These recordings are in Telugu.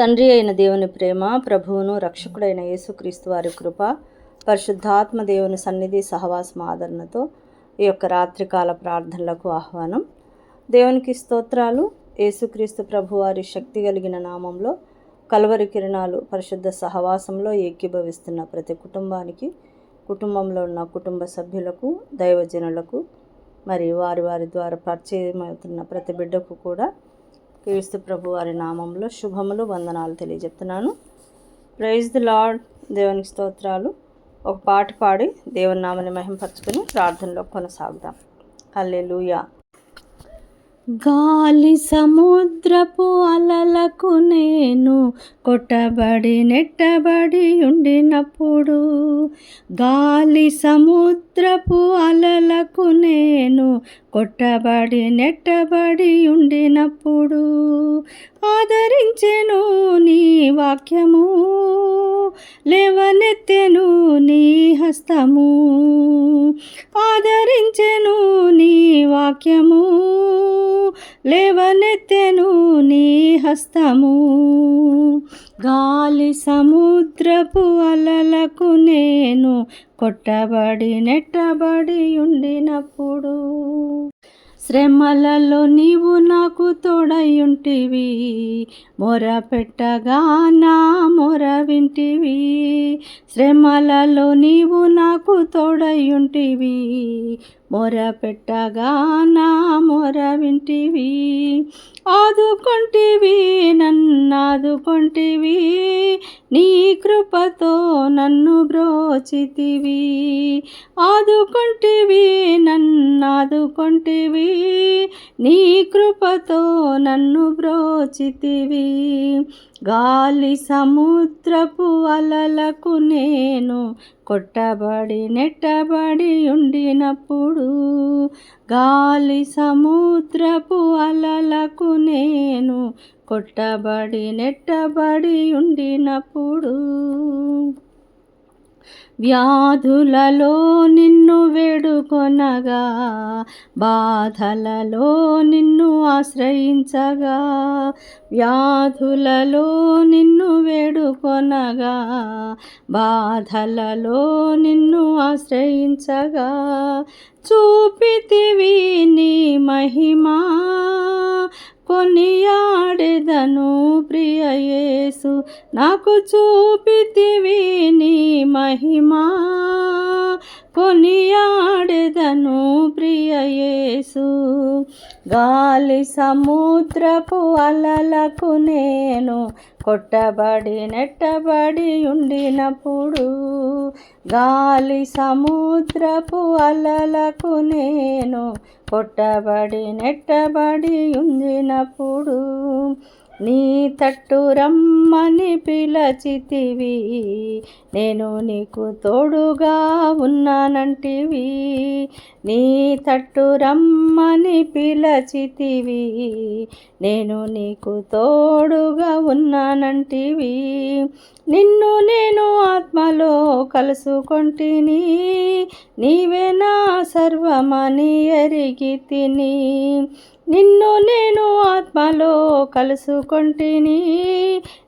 తండ్రి అయిన దేవుని ప్రేమ ప్రభువును రక్షకుడైన యేసుక్రీస్తు వారి కృప పరిశుద్ధాత్మ దేవుని సన్నిధి సహవాసం ఆదరణతో ఈ యొక్క రాత్రికాల ప్రార్థనలకు ఆహ్వానం. దేవునికి స్తోత్రాలు. యేసుక్రీస్తు ప్రభు వారి శక్తి కలిగిన నామంలో కలవరి కిరణాలు పరిశుద్ధ సహవాసంలో ఏకీభవిస్తున్న ప్రతి కుటుంబానికి కుటుంబంలో ఉన్న కుటుంబ సభ్యులకు దైవజనులకు మరి వారి వారి ద్వారా పరిచయం అవుతున్న ప్రతి బిడ్డకు కూడా క్రీస్తు ప్రభు వారి నామంలో శుభములు వందనాలు తెలియజెప్తున్నాను. ప్రైజ్ ది లార్డ్ దేవునికి స్తోత్రాలు. ఒక పాట పాడి దేవుని నామని మహింపరచుకొని ప్రార్థనలో కొనసాగుదాం. హల్లెలూయా గాలి సముద్రపు అలలకు నేను కొట్టబడి నెట్టబడి ఉండినప్పుడు గాలి సముద్రపు అలలకు నేను కొట్టబడి నెట్టబడి ఉండినప్పుడు ఆదరించెను నీ వాక్యము లేవనెత్తెను నీ హస్తము ఆదరించెను నీ వాక్యము. లేవనెత్తెను నీ హస్తము. గాలి సముద్రపు అలలకు నేను కొట్టబడి నెట్టబడి ఉండినప్పుడు శ్రమలలో నీవు నాకు తోడయుంటివి. మొర పెట్టగా నా మొర వింటివి. శ్రమలలో నీవు నాకు తోడయుంటివి. మొర పెట్టగా నా మొర వింటివి. ఆదుకొంటివి నన్నాదుకొంటివి నీ కృపతో నన్ను బ్రోచితివి. ఆదుకొంటివి నన్నాదుకొంటివి నీ కృపతో నన్ను బ్రోచితివి. గాలి సముద్రపు అలలకు నేను కొట్టబడి నెట్టబడి ఉండినప్పుడు గాలి సముద్రపు అలలకు నేను కొట్టబడి నెట్టబడి ఉండినప్పుడు వ్యాధులలో నిన్ను వేడుకొనగా బాధలలో నిన్ను ఆశ్రయించగా వ్యాధులలో నిన్ను వేడుకొనగా బాధలలో నిన్ను ఆశ్రయించగా చూపితివి నాకు చూపితివి నీ మహిమా కొనియాడెదను ప్రియయేసు గాలి సముద్రపు అలలకు నేను కొట్టబడి నెట్టబడి ఉండినప్పుడు గాలి సముద్రపు అలలకు నేను కొట్టబడి నెట్టబడి ఉండినప్పుడు నీ తట్టు రమ్మని పిలచితివి. నేను నీకు తోడుగా ఉన్నానంటివి. నీ తట్టు రమ్మని పిలచితివి. నేను నీకు తోడుగా ఉన్నానంటివి. నిన్ను నేను ఆత్మలో కలుసుకొంటిని. నీవే నా సర్వమని ఎరిగి తిని. నిన్ను నేను ఆత్మలో కలుసుకొంటిని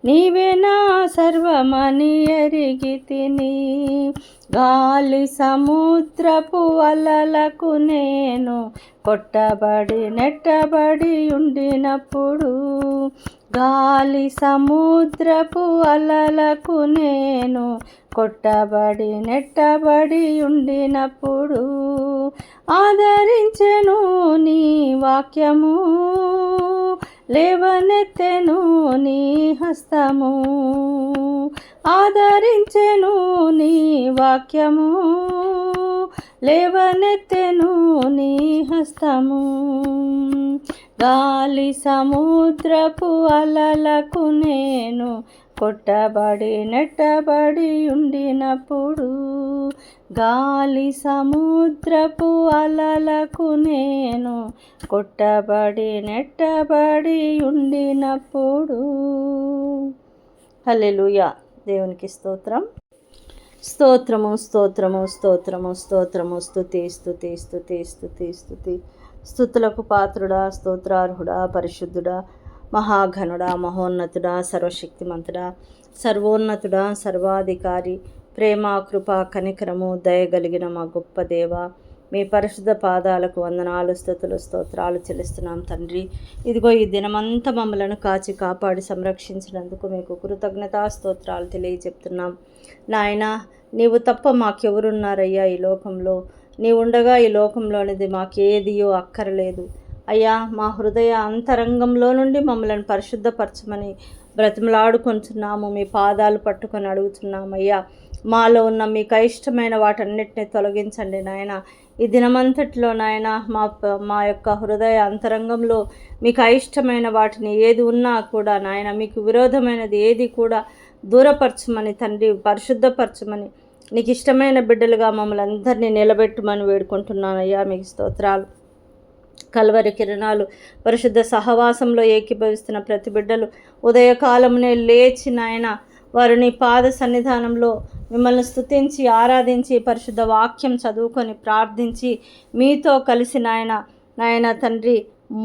నీవే నా సర్వమని ఎరిగి తిని గాలి సముద్రపు అలలకు నేను కొట్టబడి నెట్టబడి ఉండినప్పుడు గాలి సముద్రపు అలలకు నేను కొట్టబడి నెట్టబడి ఉండినప్పుడు ఆదరించెను నీ వాక్యము లేవనెత్తెను నీ హస్తము. ఆదరించెను నీ వాక్యము లేవనెత్తెను నీ హస్తము. గాలి సముద్రపు అలలకు నేను కొట్టబడి నెట్టబడి ఉండినప్పుడు గాలి సముద్రపు అలలకు నేను కొట్టబడి నెట్టబడి ఉండినప్పుడు. హలెలుయా దేవునికి స్తోత్రం. స్తోత్రము స్తోత్రము స్తోత్రము స్తోత్రము. స్తుతి స్తుతి స్తుతి స్తుతి స్తుతి. స్థుతులకు పాత్రుడా స్తోత్రార్హుడా పరిశుద్ధుడా మహాఘనుడా మహోన్నతుడా సర్వశక్తిమంతుడా సర్వోన్నతుడా సర్వాధికారి ప్రేమ కృప కనికరము దయగలిగిన మా గొప్ప దేవ మీ పరిశుద్ధ పాదాలకు వందనాలు స్థుతులు స్తోత్రాలు చెల్లిస్తున్నాం తండ్రి. ఇదిగో ఈ దినమంతా మమ్మలను కాచి కాపాడి సంరక్షించినందుకు మీకు కృతజ్ఞతా స్తోత్రాలు తెలియజెప్తున్నాం. నాయన నీవు తప్ప మాకెవరున్నారయ్యా ఈ లోకంలో? నీ ఉండగా ఈ లోకంలోనిది మాకేదియో అక్కరలేదు. అయ్యా మా హృదయ అంతరంగంలో నుండి మమ్మల్ని పరిశుద్ధపరచమని బ్రతిమలాడుకుంటున్నాము. మీ పాదాలు పట్టుకొని అడుగుతున్నాము అయ్యా మాలో ఉన్న మీకు ఇష్టమైన వాటన్నిటిని తొలగించండి నాయన. ఈ దినమంతట్లో నాయన మా మా యొక్క హృదయ అంతరంగంలో మీకు అయిష్టమైన వాటిని ఏది ఉన్నా కూడా నాయన మీకు విరోధమైనది ఏది కూడా దూరపరచమని తండ్రి పరిశుద్ధపరచమని నీకు ఇష్టమైన బిడ్డలుగా మమ్మల్ని అందరినీ నిలబెట్టమని వేడుకుంటున్నానయ్యా మీకు స్తోత్రాలు. కల్వరి కిరణాలు పరిశుద్ధ సహవాసంలో ఏకీభవిస్తున్న ప్రతి బిడ్డలు ఉదయకాలమునే లేచి నాయన వారిని పాద సన్నిధానంలో మిమ్మల్ని స్తుతించి ఆరాధించి పరిశుద్ధ వాక్యం చదువుకొని ప్రార్థించి మీతో కలిసి నాయన నాయన తండ్రి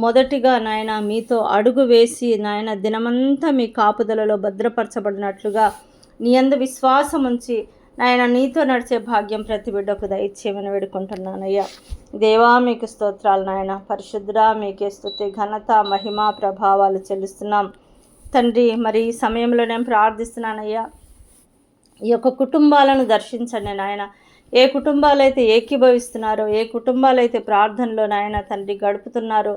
మొదటిగా నాయన మీతో అడుగు వేసి నాయన దినమంతా మీ కాపుదలలో భద్రపరచబడినట్లుగా నీ అందు విశ్వాసం ఉంచి నాయన నీతో నడిచే భాగ్యం ప్రతి బిడ్డకు దయచేయమని వేడుకుంటున్నానయ్యా. దేవా మీకు స్తోత్రాలు నాయన. పరిశుద్ధ మీకే స్థుతి ఘనత మహిమ ప్రభావాలు చెల్లిస్తున్నాం. తండ్రి మరి ఈ సమయంలో నేను ప్రార్థిస్తున్నానయ్యా. ఈ యొక్క కుటుంబాలను దర్శించండి నాయన. ఏ కుటుంబాలు అయితే ఏకీభవిస్తున్నారో ఏ కుటుంబాలు అయితే ప్రార్థనలో నాయన తండ్రి గడుపుతున్నారో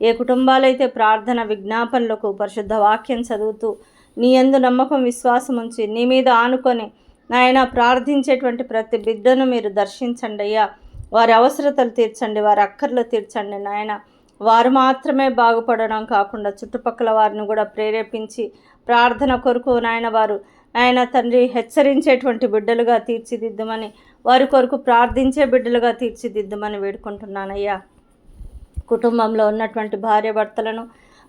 ఏ కుటుంబాలైతే ప్రార్థన విజ్ఞాపనలకు పరిశుద్ధ వాక్యం చదువుతూ నీ ఎందు నమ్మకం విశ్వాసం ఉంచి నీ మీద ఆనుకొని నాయన ప్రార్థించేటువంటి ప్రతి బిడ్డను మీరు దర్శించండి అయ్యా. వారి అవసరతలు తీర్చండి వారి అక్కర్లు తీర్చండి నాయన. వారు మాత్రమే బాగుపడడం కాకుండా చుట్టుపక్కల వారిని కూడా ప్రేరేపించి ప్రార్థన కొరకు నాయన వారు ఆయన తండ్రి హెచ్చరించేటువంటి బిడ్డలుగా తీర్చిదిద్దుమని వారి కొరకు ప్రార్థించే బిడ్డలుగా తీర్చిదిద్దుమని వేడుకుంటున్నానయ్యా. కుటుంబంలో ఉన్నటువంటి భార్య భర్తలను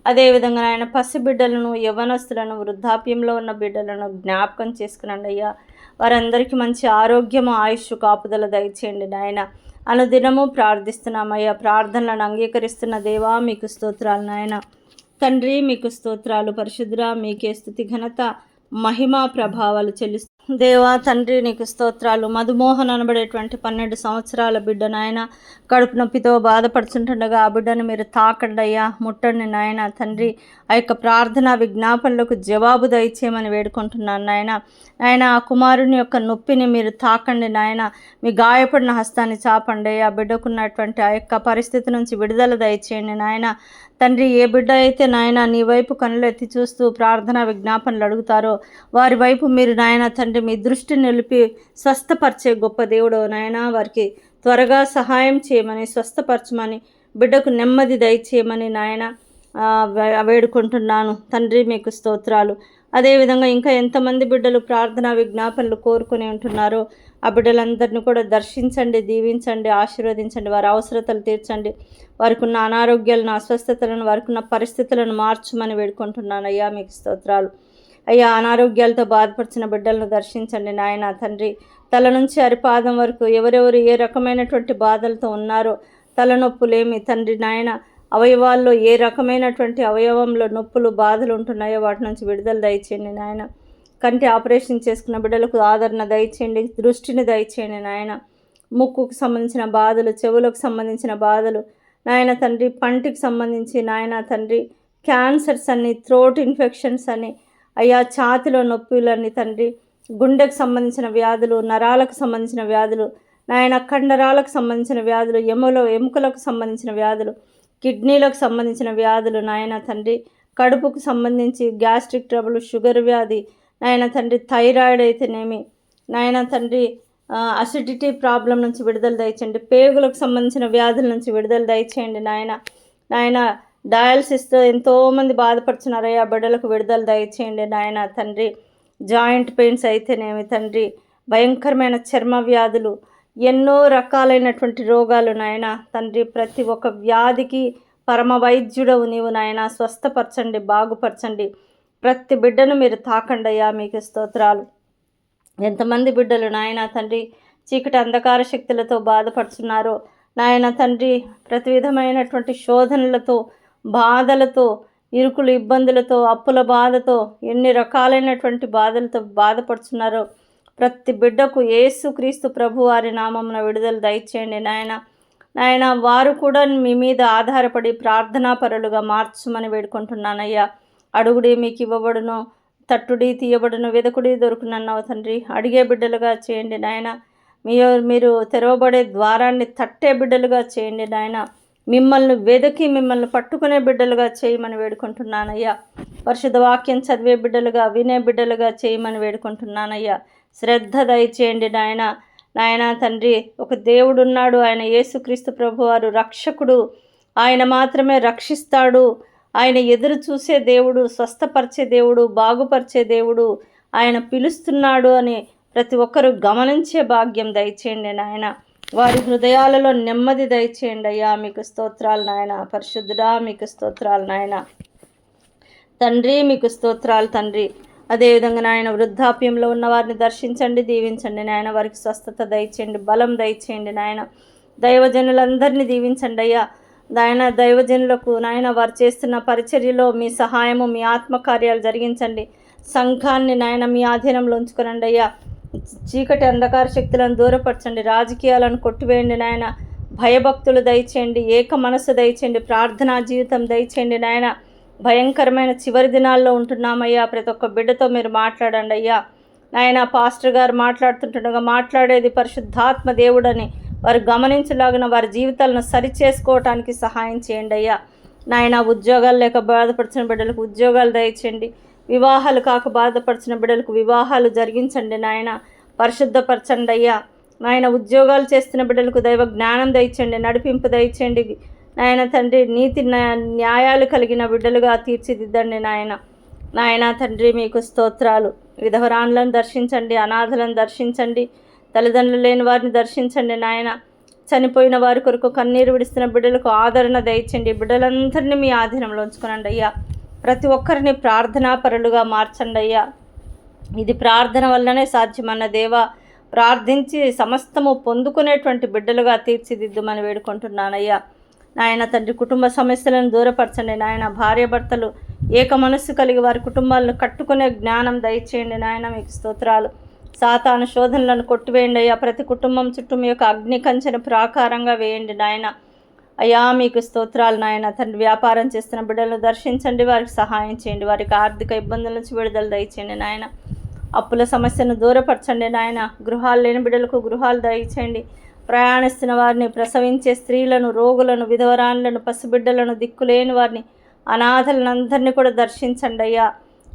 అదేవిధంగా ఆయన పసిబిడ్డలను యవనస్తులను వృద్ధాప్యంలో ఉన్న బిడ్డలను జ్ఞాపకం చేసుకునండి అయ్యా. వారందరికీ మంచి ఆరోగ్యము ఆయుష్ కాపుదల దయచేయండి నాయన. అనుదినము ప్రార్థిస్తున్నామయ్యా. ప్రార్థనలను అంగీకరిస్తున్న దేవా మీకు స్తోత్రాలు నాయన. తండ్రి మీకు స్తోత్రాలు. పరిశుద్ర మీకే స్థుతి ఘనత మహిమా ప్రభావాలు చెల్లిస్తూ దేవా తండ్రి నీకు స్తోత్రాలు. మధుమోహన్ అనబడేటువంటి పన్నెండు సంవత్సరాల బిడ్డ నాయన కడుపు నొప్పితో బాధపడుతుంటుండగా ఆ బిడ్డను మీరు తాకండి అయ్యా ముట్టండి నాయన తండ్రి. ఆ యొక్క ప్రార్థన విజ్ఞాపనలకు జవాబు దయచేయమని వేడుకుంటున్నాను నాయన. నాయన ఆ కుమారుని యొక్క నొప్పిని మీరు తాకండి నాయన. మీ గాయపడిన హస్తాన్ని చాపండి ఆ బిడ్డకున్నటువంటి ఆ యొక్క పరిస్థితి నుంచి విడుదల దయచేయండి నాయన. తండ్రి ఏ బిడ్డ అయితే నాయన నీ వైపు కనులు ఎత్తి చూస్తూ ప్రార్థన విజ్ఞాపనలు అడుగుతారో వారి వైపు మీరు నాయన తండ్రి మీ దృష్టి నిలిపి స్వస్థపరిచే గొప్ప దేవుడు నాయన వారికి త్వరగా సహాయం చేయమని స్వస్థపరచమని బిడ్డకు నెమ్మది దయచేయమని నాయన వేడుకుంటున్నాను. తండ్రి మీకు స్తోత్రాలు. అదేవిధంగా ఇంకా ఎంతమంది బిడ్డలు ప్రార్థన విజ్ఞాపనలు కోరుకుని ఉంటున్నారో ఆ బిడ్డలందరినీ కూడా దర్శించండి దీవించండి ఆశీర్వదించండి వారి అవసరతలు తీర్చండి. వారికి ఉన్న అనారోగ్యాలను అస్వస్థతలను వారికి ఉన్న పరిస్థితులను మార్చమని వేడుకుంటున్నాను. అయ్యా మీకు స్తోత్రాలు. అయ్యా అనారోగ్యాలతో బాధపరిచిన బిడ్డలను దర్శించండి నాయన తండ్రి. తల నుంచి అరిపాదం వరకు ఎవరెవరు ఏ రకమైనటువంటి బాధలతో ఉన్నారో తలనొప్పులేమి తండ్రి నాయన. అవయవాల్లో ఏ రకమైనటువంటి అవయవంలో నొప్పులు బాధలు ఉంటున్నాయో వాటి నుంచి విడుదల దయచేయండి నాయన. కంటి ఆపరేషన్ చేసుకున్న బిడ్డలకు ఆదరణ దయచేయండి దృష్టిని దయచేయండి నాయన. ముక్కుకు సంబంధించిన బాధలు చెవులకు సంబంధించిన బాధలు నాయన తండ్రి పంటికి సంబంధించి నాయన తండ్రి క్యాన్సర్స్ అని థ్రోట్ ఇన్ఫెక్షన్స్ అని అయ్యా ఛాతిలో నొప్పులని తండ్రి గుండెకు సంబంధించిన వ్యాధులు నరాలకు సంబంధించిన వ్యాధులు నాయన కండరాలకు సంబంధించిన వ్యాధులు ఎములో ఎముకలకు సంబంధించిన వ్యాధులు కిడ్నీలకు సంబంధించిన వ్యాధులు నాయన తండ్రి కడుపుకు సంబంధించి గ్యాస్ట్రిక్ ట్రబుల్ షుగర్ వ్యాధి నాయన తండ్రి థైరాయిడ్ అయితేనేమి? నాయన తండ్రి అసిడిటీ ప్రాబ్లం నుంచి విడుదల దయచేయండి. పేగులకు సంబంధించిన వ్యాధుల నుంచి విడుదల దయచేయండి నాయన. నాయన డయాలసిస్తో ఎంతోమంది బాధపడుతున్నారయ్యా బిడ్డలకు విడుదల దయచేయండి నాయన తండ్రి. జాయింట్ పెయిన్స్ అయితేనేమి తండ్రి? భయంకరమైన చర్మ వ్యాధులు ఎన్నో రకాలైనటువంటి రోగాలు నాయన తండ్రి. ప్రతి ఒక్క వ్యాధికి పరమ వైద్యుడవు నీవు నాయన. స్వస్థపరచండి బాగుపరచండి. ప్రతి బిడ్డను మీరు తాకండయ్యా మీకు స్తోత్రాలు. ఎంతమంది బిడ్డలు నాయన తండ్రి చీకటి అంధకార శక్తులతో బాధపడుతున్నారో నాయన తండ్రి ప్రతి విధమైనటువంటి శోధనలతో బాధలతో ఇరుకులు ఇబ్బందులతో అప్పుల బాధతో ఎన్ని రకాలైనటువంటి బాధలతో బాధపడుతున్నారో ప్రతి బిడ్డకు యేసు క్రీస్తు ప్రభు వారి నామమున విడుదల దయచేయండి నాయన. నాయన వారు కూడా మీ మీద ఆధారపడి ప్రార్థనా పరులుగా మార్చమని వేడుకుంటున్నానయ్యా. అడుగుడి మీకు ఇవ్వబడును తట్టుడి తీయబడును వెదకుడి దొరుకునన్నావు తండ్రి. అడిగే బిడ్డలుగా చేయండి నాయన. మీ మీరు తెరవబడే ద్వారాన్ని తట్టే బిడ్డలుగా చేయండి నాయన. మిమ్మల్ని వెదకి మిమ్మల్ని పట్టుకునే బిడ్డలుగా చేయమని వేడుకుంటున్నానయ్యా. పరిశుద్ధ వాక్యం చదివే బిడ్డలుగా వినే బిడ్డలుగా చేయమని వేడుకుంటున్నానయ్యా. శ్రద్ధ దయచేయండి నాయన. నాయన తండ్రి ఒక దేవుడు ఉన్నాడు ఆయన యేసుక్రీస్తు ప్రభువారు రక్షకుడు. ఆయన మాత్రమే రక్షిస్తాడు. ఆయన ఎదురు చూసే దేవుడు స్వస్థపరిచే దేవుడు బాగుపరిచే దేవుడు ఆయన పిలుస్తున్నాడు అని ప్రతి ఒక్కరూ గమనించే భాగ్యం దయచేయండి నాయన. వారి హృదయాలలో నెమ్మది దయచేయండి అయ్యా. మీకు స్తోత్రాలు నాయన. పరిశుద్ధుడా మీకు స్తోత్రాలు నాయన. తండ్రి మీకు స్తోత్రాలు తండ్రి. అదేవిధంగా నాయన వృద్ధాప్యంలో ఉన్న వారిని దర్శించండి దీవించండి నాయన. వారికి స్వస్థత దయచేయండి బలం దయచేయండి నాయన. దైవజనులందరినీ దీవించండి అయ్యా. నాయన దైవజనులకు నాయన వారు చేస్తున్న పరిచర్యలో మీ సహాయము మీ ఆత్మకార్యాలు జరిగించండి. సంఘాన్ని నాయన మీ ఆధీనంలో ఉంచుకునండి అయ్యా. చీకటి అంధకార శక్తులను దూరపరచండి. రాజకీయాలను కొట్టివేయండి నాయన. భయభక్తులు దయచేయండి. ఏక మనసు దయచేయండి. ప్రార్థనా జీవితం దయచేయండి నాయన. భయంకరమైన చివరి దినాల్లో ఉంటున్నామయ్యా. ప్రతి ఒక్క బిడ్డతో మీరు మాట్లాడండి అయ్యా. నాయన పాస్టర్ గారు మాట్లాడుతుంటుండగా మాట్లాడేది పరిశుద్ధాత్మ దేవుడని వారు గమనించలాగిన వారి జీవితాలను సరిచేసుకోవటానికి సహాయం చేయండి అయ్యా. నాయన ఉద్యోగాలు లేక బాధపడుతున్న బిడ్డలకు ఉద్యోగాలు దయచేయండి. వివాహాలు కాక బాధపడుతున్న బిడ్డలకు వివాహాలు జరిగించండి నాయన. పరిశుద్ధపరచండి అయ్యా. నాయన ఉద్యోగాలు చేస్తున్న బిడ్డలకు దైవ జ్ఞానం దయచండి నడిపింపు దయచేయండి. నాయన తండ్రి నీతి న్యాయాలు కలిగిన బిడ్డలుగా తీర్చిదిద్దండి నాయన. నాయన తండ్రి మీకు స్తోత్రాలు. విధవరాన్లను దర్శించండి అనాథలను దర్శించండి. తల్లిదండ్రులు లేని వారిని దర్శించండి నాయన. చనిపోయిన వారి కొరకు కన్నీరు విడుస్తున్న బిడ్డలకు ఆదరణ దయచండి. బిడ్డలందరినీ మీ ఆధీనంలో ఉంచుకునండి అయ్యా. ప్రతి ఒక్కరిని ప్రార్థనాపరులుగా మార్చండి అయ్యా. ఇది ప్రార్థన వల్లనే సాధ్యమన్న దేవ ప్రార్థించి సమస్తము పొందుకునేటువంటి బిడ్డలుగా తీర్చిదిద్దుమని వేడుకుంటున్నానయ్యా. నాయన తండ్రి కుటుంబ సమస్యలను దూరపరచండి నాయన. భార్యాభర్తలు ఏక మనస్సు కలిగి వారి కుటుంబాలను కట్టుకునే జ్ఞానం దయచేయండి నాయన. మీకు స్తోత్రాలు. సాతాను శోధనలను కొట్టివేయండి అయ్యా. ప్రతి కుటుంబం చుట్టూ మీ యొక్క అగ్ని కంచెను ప్రాకారంగా వేయండి నాయన. అయ్యా మీకు స్తోత్రాలు నాయన. తండ్రి వ్యాపారం చేస్తున్న బిడ్డలను దర్శించండి. వారికి సహాయం చేయండి. వారికి ఆర్థిక ఇబ్బందుల నుంచి విడుదల దయచేయండి నాయన. అప్పుల సమస్యను దూరపరచండి నాయన. గృహాలు లేని బిడ్డలకు గృహాలు దయచేయండి. ప్రయాణిస్తున్న వారిని ప్రసవించే స్త్రీలను రోగులను విధవరాన్లను పసిబిడ్డలను దిక్కులేని వారిని అనాథలను అందరినీ కూడా దర్శించండి అయ్యా.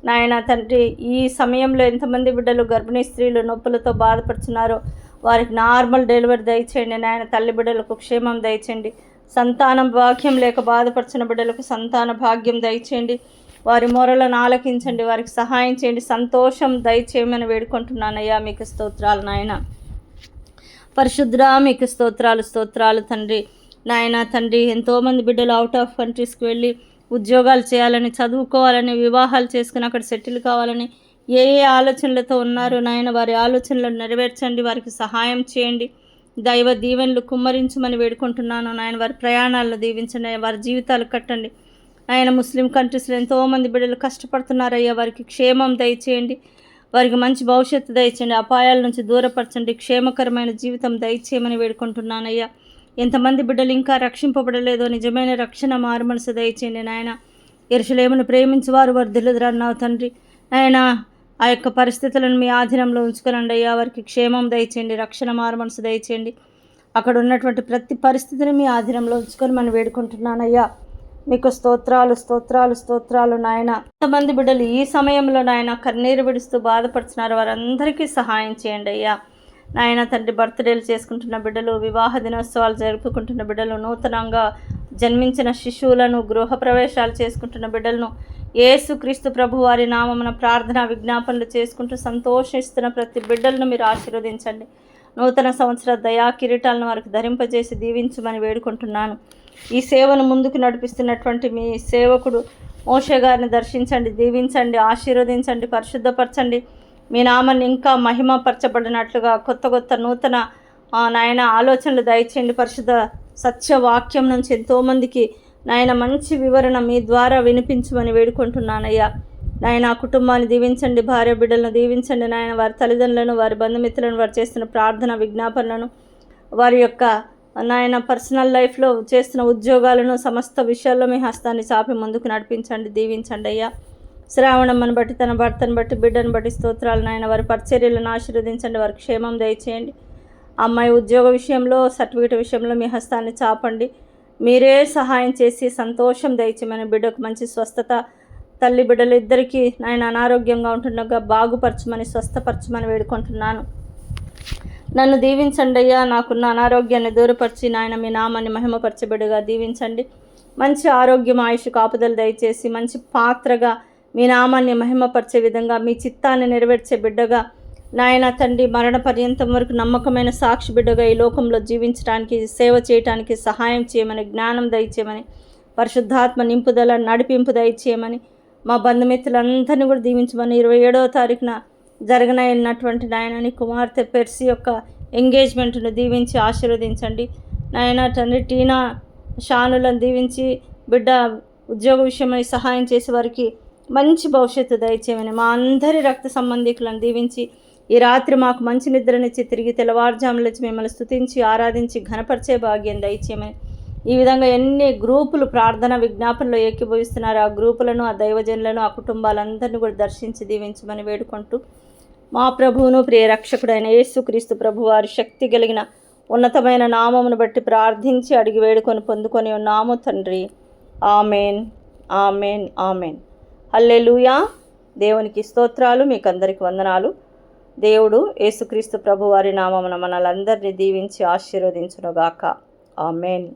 నాయన తండ్రి ఈ సమయంలో ఎంతమంది బిడ్డలు గర్భిణీ స్త్రీలు నొప్పులతో బాధపడుతున్నారో వారికి నార్మల్ డెలివరీ దయచేయండి. నాయన తల్లి బిడ్డలకు క్షేమం దయచేయండి. సంతానం భాగ్యం లేక బాధపడుచున్న బిడ్డలకు సంతాన భాగ్యం దయచేయండి. వారి మొరలను ఆలకించండి. వారికి సహాయం చేయండి. సంతోషం దయచేయమని వేడుకుంటున్నానయ్యా. మీకు స్తోత్రాలు నాయన. పరిశుద్ర మీకు స్తోత్రాలు స్తోత్రాలు తండ్రి. నాయన తండ్రి ఎంతోమంది బిడ్డలు అవుట్ ఆఫ్ కంట్రీస్కి వెళ్ళి ఉద్యోగాలు చేయాలని చదువుకోవాలని వివాహాలు చేసుకుని అక్కడ సెటిల్ కావాలని ఏ ఏ ఆలోచనలతో ఉన్నారు నాయన? వారి ఆలోచనలను నెరవేర్చండి వారికి సహాయం చేయండి. దైవ దీవెనలు కుమ్మరించమని వేడుకుంటున్నాను నాయన. వారి ప్రయాణాలను దీవించండి వారి జీవితాలు కట్టండి. ఆయన ముస్లిం కంట్రీస్లో ఎంతోమంది బిడ్డలు కష్టపడుతున్నారయ్యా. వారికి క్షేమం దయచేయండి. వారికి మంచి భవిష్యత్తు దయచేయండి. అపాయాల నుంచి దూరపరచండి. క్షేమకరమైన జీవితం దయచేయమని వేడుకుంటున్నానయ్యా. ఎంతమంది బిడ్డలు ఇంకా రక్షింపబడలేదో నిజమైన రక్షణ మారుమనసు దయచేయండి నాయన. ఎరుసలేమును ప్రేమించువారు వారు వర్ధిల్లుదురన్నావు తండ్రి. ఆయన ఆ యొక్క పరిస్థితులను మీ ఆధీనంలో ఉంచుకునండి అయ్యా. వారికి క్షేమం దయచేయండి రక్షణ మారుమనసు దయచేయండి. అక్కడ ఉన్నటువంటి ప్రతి పరిస్థితిని మీ ఆధీనంలో ఉంచుకొని మనం వేడుకుంటున్నానయ్యా మీకు స్తోత్రాలు స్తోత్రాలు స్తోత్రాలు నాయన. ఎంతమంది బిడ్డలు ఈ సమయంలో నాయన కన్నీరు విడుస్తూ బాధపడుతున్నారు? వారందరికీ సహాయం చేయండి అయ్యా. నాయన తండ్రి బర్త్డేలు చేసుకుంటున్న బిడ్డలు వివాహ దినోత్సవాలు జరుపుకుంటున్న బిడ్డలు నూతనంగా జన్మించిన శిశువులను గృహప్రవేశాలు చేసుకుంటున్న బిడ్డలను ఏసుక్రీస్తు ప్రభు వారి నామమున ప్రార్థన విజ్ఞాపనలు చేసుకుంటూ సంతోషిస్తున్న ప్రతి బిడ్డలను మీరు ఆశీర్వదించండి. నూతన సంవత్సర దయా కిరీటాలను వారికి ధరింపజేసి దీవించమని వేడుకుంటున్నాను. ఈ సేవను ముందుకు నడిపిస్తున్నటువంటి మీ సేవకుడు మోషే గారిని దర్శించండి దీవించండి ఆశీర్వదించండి పరిశుద్ధపరచండి. మీ నామాన్ని ఇంకా మహిమపరచబడినట్లుగా కొత్త కొత్త నూతన నాయన ఆలోచనలు దయచేయండి. పరిశుద్ధ సత్యవాక్యం నుంచి ఎంతోమందికి నాయన మంచి వివరణ మీ ద్వారా వినిపించమని వేడుకుంటున్నానయ్యా. నాయన కుటుంబాన్ని దీవించండి భార్య బిడ్డలను దీవించండి. నాయన వారి తల్లిదండ్రులను వారి బంధుమిత్రులను వారు చేస్తున్న ప్రార్థన విజ్ఞాపనలను వారి యొక్క నాయన పర్సనల్ లైఫ్లో చేస్తున్న ఉద్యోగాలను సమస్త విషయాల్లో మీ హస్తాన్ని చాపి ముందుకు నడిపించండి దీవించండి అయ్యా. శ్రావణమ్మను బట్టి తన భర్తను బట్టి బిడ్డను బట్టి స్తోత్రాలు నాయన. వారి పరిచర్యలను ఆశీర్వదించండి వారి క్షేమం దయచేయండి. అమ్మాయి ఉద్యోగ విషయంలో సర్టిఫికేట్ విషయంలో మీ హస్తాన్ని చాపండి. మీరే సహాయం చేసి సంతోషం దయచేయమని బిడ్డకు మంచి స్వస్థత తల్లి బిడ్డలు ఇద్దరికీ నాయన అనారోగ్యంగా ఉంటుండగా బాగుపరచమని స్వస్థపరచమని వేడుకుంటున్నాను. నన్ను దీవించండి అయ్యా. నాకున్న అనారోగ్యాన్ని దూరపరిచి నాయన మీ నామాన్ని మహిమపరచబిడ్డగా దీవించండి. మంచి ఆరోగ్యం ఆయుష్ కాపుదలు దయచేసి మంచి పాత్రగా మీ నామాన్ని మహిమపరిచే విధంగా మీ చిత్తాన్ని నెరవేర్చే బిడ్డగా నాయన తండ్రి మరణ పర్యంతం వరకు నమ్మకమైన సాక్షి బిడ్డగా ఈ లోకంలో జీవించడానికి సేవ చేయడానికి సహాయం చేయమని జ్ఞానం దయచేయమని పరిశుద్ధాత్మ నింపుదల నడిపింపు దయచేయమని మా బంధుమిత్రులందరినీ కూడా దీవించమని ఇరవై ఏడవ తారీఖున జరగనైనటువంటి నాయనని కుమార్తె పెర్సి యొక్క ఎంగేజ్మెంట్ను దీవించి ఆశీర్వదించండి. నాయన తండ్రి టీనా షానులను దీవించి బిడ్డ ఉద్యోగ విషయమై సహాయం చేసే వారికి మంచి భవిష్యత్తు దయచేయమని మా అందరి రక్త సంబంధికులను దీవించి ఈ రాత్రి మాకు మంచి నిద్రనిచ్చి తిరిగి తెల్లవారుజాములొచ్చి మిమ్మల్ని స్తుతించి ఆరాధించి ఘనపరిచే భాగ్యం దయచేయమని ఈ విధంగా ఎన్ని గ్రూపులు ప్రార్థన విజ్ఞాపనలో ఏకీభవిస్తున్నారు ఆ గ్రూపులను ఆ దైవజనులను ఆ కుటుంబాలందరినీ కూడా దర్శించి దీవించమని వేడుకుంటూ మా ప్రభువును ప్రియ రక్షకుడైన యేసుక్రీస్తు ప్రభు వారి శక్తి కలిగిన ఉన్నతమైన నామమును బట్టి ప్రార్థించి అడిగి వేడుకొని పొందుకొని ఉన్నాము తండ్రి. ఆమెన్. ఆమెన్. ఆమెన్. హల్లెలూయా. దేవునికి స్తోత్రాలు మీకు అందరికి వందనాలు. దేవుడు యేసుక్రీస్తు ప్రభువారి నామమున మనలందరినీ దీవించి ఆశీర్వదించునుగాక. ఆమెన్.